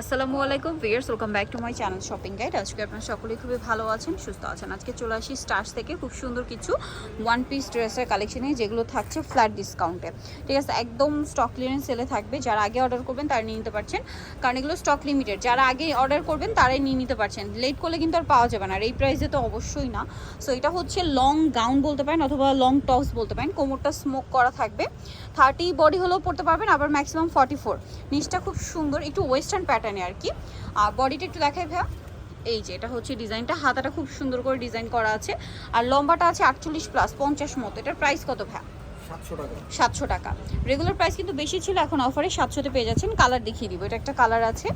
আসসালামু আলাইকুম viewers welcome back to my channel shopping guide আজকে আপনারা সকলেই খুবই ভালো আছেন, সুস্থ আছেন। আজকে চলে আসি স্টার্স থেকে, খুব সুন্দর কিছু ওয়ান পিস ড্রেসের কালেকশনে যেগুলো থাকছে ফ্ল্যাট ডিসকাউন্টে ঠিক আছে, একদম স্টক ক্লিয়ারেন্স সেলে থাকবে, যারা আগে অর্ডার করবেন তারা নিয়ে নিতে পারছেন। কারণ এগুলো স্টক লিমিটেড যারা আগে অর্ডার করবেন তারাই নিয়ে নিতে পারছেন। লেট করলে কিন্তু আর পাওয়া যাবে না, আর এই প্রাইসে তো অবশ্যই না। সো এটা হচ্ছে লং গাউন বলতে পারেন অথবা লং টপস বলতে পারেন, কোমরটা স্মোক করা থাকবে। থার্টি বডি হলেও পড়তে পারবেন, আবার ম্যাক্সিমাম ফর্টি ফোর নিচটা খুব সুন্দর, একটু ওয়েস্টার্ন আর কি। আর বডিটা একটু দেখাই ভাইয়া। এই যে এটা হচ্ছে ডিজাইনটা। হাতাটা খুব সুন্দর করে ডিজাইন করা আছে। আর লম্বাটা আছে আটচল্লিশ প্লাস পঞ্চাশ মতো। এটার প্রাইস কত ভাইয়া? সাতশো টাকা। রেগুলার প্রাইস কিন্তু বেশি ছিল এখন অফারে সাতশোতে পেয়ে যাচ্ছেন। কালার দেখিয়ে দিব। এটা একটা কালার আছে।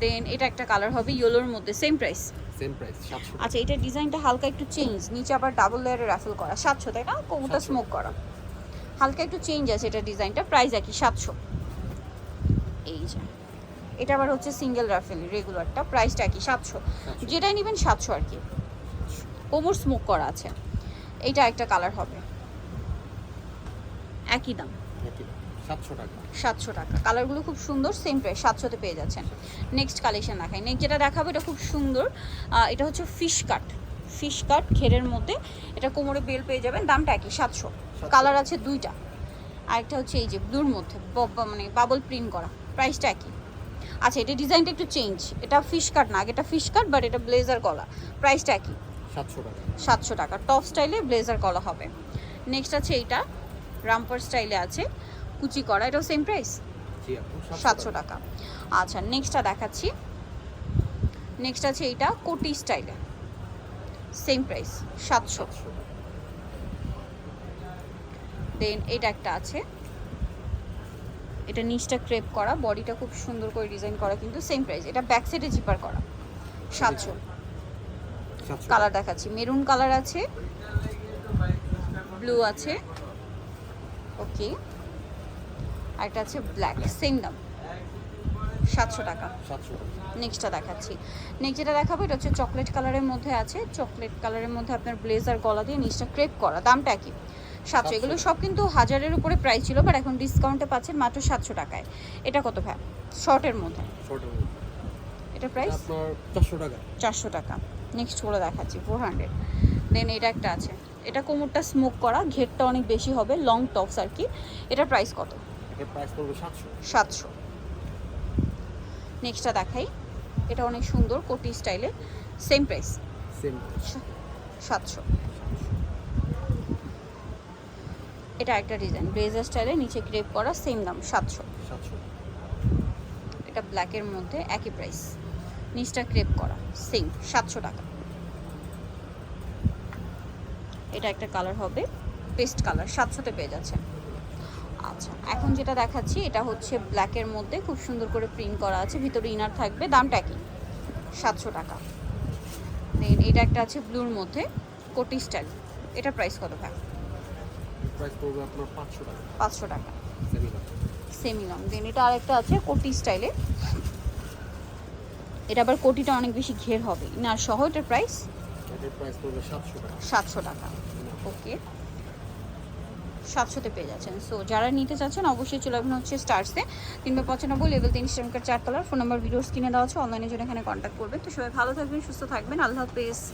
দেন এটা একটা কালার হবে ইয়েলোর মধ্যে। সেম প্রাইস সেম প্রাইস আচ্ছা এটা ডিজাইনটা হালকা একটু চেঞ্জ নিচে আবার ডাবল লেয়ারে রাফেল করা। সাতশো তাই না? কোমরটা স্মোক করা। হালকা একটু চেঞ্জ আছে এটা ডিজাইনটা প্রাইস একই সাতশো। এই যে। এটা আবার হচ্ছে সিঙ্গেল রাফেল রেগুলারটা প্রাইসটা একই সাতশো। যেটাই নেবেন সাতশো আর কি। কোমর স্মোক করা আছে। এইটা একটা কালার হবে। একই দাম। সাতশো টাকা। সাতশো টাকা। কালারগুলো খুব সুন্দর সেম প্রাইস সাতশোতে পেয়ে যাচ্ছেন। নেক্সট কালেকশন দেখাই। নেক্সট যেটা দেখাবো এটা খুব সুন্দর। এটা হচ্ছে ফিশ কাট ফিশ কাট ঘেরের মধ্যে। এটা কোমরে বেল পেয়ে যাবেন। দামটা একই সাতশো। কালার আছে দুইটা। আরেকটা হচ্ছে এই যে ব্লুর মধ্যে। মানে বাবল প্রিন্ট করা। প্রাইসটা একই। আচ্ছা এটা ডিজাইনটা একটু চেঞ্জ এটা ফিশ কাট না এটা ফিশ কাট বাট এটা ব্লেজার গলা প্রাইসটা একই। সাতশো টাকা। সাতশো টাকা। টপ স্টাইলে ব্লেজার করা হবে। নেক্সট আছে এইটা। রামপার স্টাইলে আছে। কুচি করা এটাও সেম প্রাইস জি আপু সাতশো টাকা। আচ্ছা নেক্সটটা দেখাচ্ছি। নেক্সট আছে এইটা কোটি স্টাইলে সেম প্রাইস সাতশো। দেন এটা একটা আছে। এটা নিচটা ক্রেপ করা বডিটা খুব সুন্দর করে ডিজাইন করা কিন্তু সেম প্রাইস এটা ব্যাক সাইডে জিপার করা সাতশো। কালার দেখাচ্ছি মেরুন কালার আছে ব্লু আছে ওকে আরেকটা আছে ব্ল্যাক সেম দাম সাতশো টাকা। সাতশো টাকা। নেক্সটটা দেখাচ্ছি। নেক্সট যেটা দেখাবো এটা হচ্ছে চকলেট কালারের মধ্যে আছে চকলেট কালারের মধ্যে আপনার ব্লেজার গলা দিয়ে নিচটা ক্রেপ করা দামটা কি সাতশো। এগুলো সব কিন্তু হাজারের উপরে প্রাইস ছিল বাট এখন ডিসকাউন্টে পাচ্ছেন মাত্র সাতশো টাকায়। এটা কত ভ্যা শর্টের মধ্যে। এটা প্রাইস চারশো টাকা। চারশো টাকা। নেক্সট করে দেখাচ্ছি ফোর হান্ড্রেড দেন এটা একটা আছে। এটা কোমরটা স্মোক করা ঘেরটা অনেক বেশি হবে লং টপস আর কি। এটা প্রাইস কত? এটার প্রাইস পড়বে সাতশো। সাতশো। নেক্সটটা দেখাই। এটা অনেক সুন্দর কোটি স্টাইলে সেম প্রাইস সেম সাতশো। এটা একটা ডিজাইন। ব্লেজার স্টাইলে নিচে ক্রেপ করা সেম দাম সাতশো। সাতশো। এটা ব্ল্যাকের মধ্যে একই প্রাইস নিচটা ক্রেপ করা সেম সাতশো টাকা। এটা একটা কালার হবে পেস্ট কালার সাতশোতে পেয়ে যাচ্ছে। আচ্ছা এখন যেটা দেখাচ্ছি এটা হচ্ছে ব্ল্যাকের মধ্যে খুব সুন্দর করে প্রিন্ট করা আছে ভিতরে ইনার থাকবে দামটা কি সাতশো টাকা। দেন এটা একটা আছে ব্লুর মধ্যে কোটি স্টাইল এটা প্রাইস কত ভাই? প্রাইস পড়বে আপনার পাঁচশো টাকা। পাঁচশো টাকা। সেমি সেমি লং দেন এটা আরেকটা আছে কোটি স্টাইলে। এটা আবার কোটিটা অনেক বেশি ঘের হবে। ইনার সহ এটার প্রাইস এটার প্রাইস পড়বে সাতশো টাকা। ওকে। সাতশোতে পেয়ে যাচ্ছেন। সো যারা নিতে চাচ্ছেন অবশ্যই চলে আসবেন হচ্ছে স্টার্সে তিনবার পঁচানব্বই লেভেল তিন স্টেমকার চার কালার ফোন নাম্বার ভিডিওস কিনে দেওয়া আছে। অনলাইনে জন্য এখানে কন্ট্যাক্ট করবেন। তো সবাই ভালো থাকবেন সুস্থ থাকবেন। আল্লাহ হাফেজ।